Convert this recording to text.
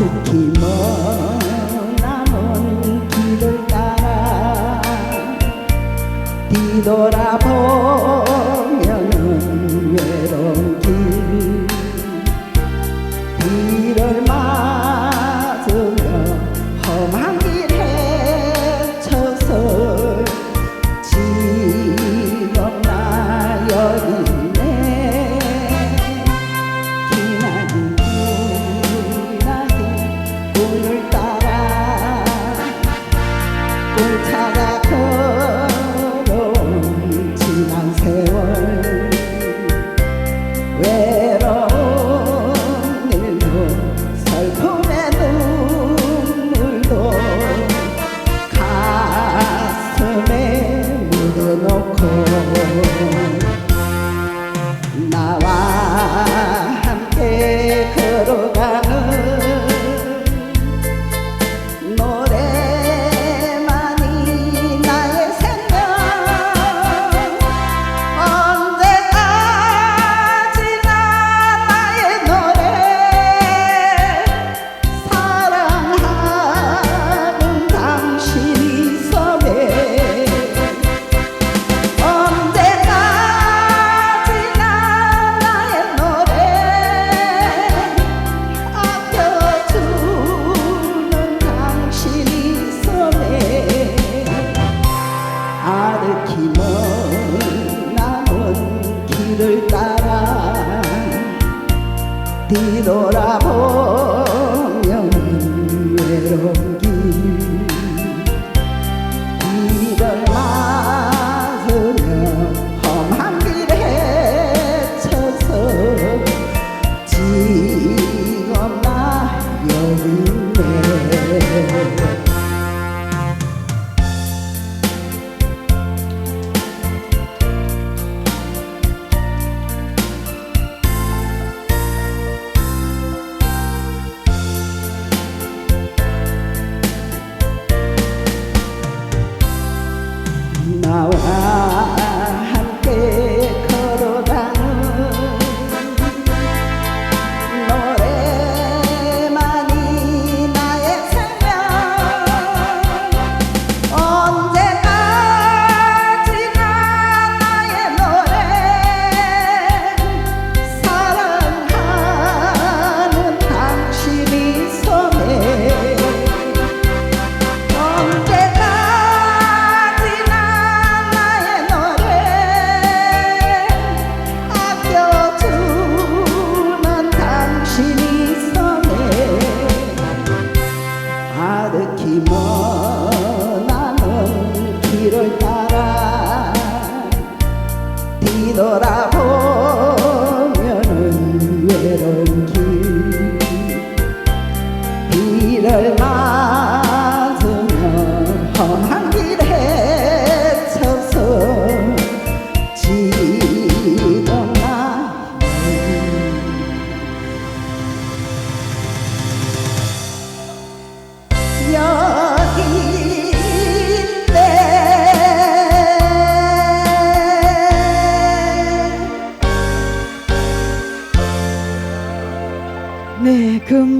그 특히 먼나먼 길을 따라 뒤돌아보면 외로운 길 길을 막 가득히 남은 길을 따라 뒤돌아보 canción.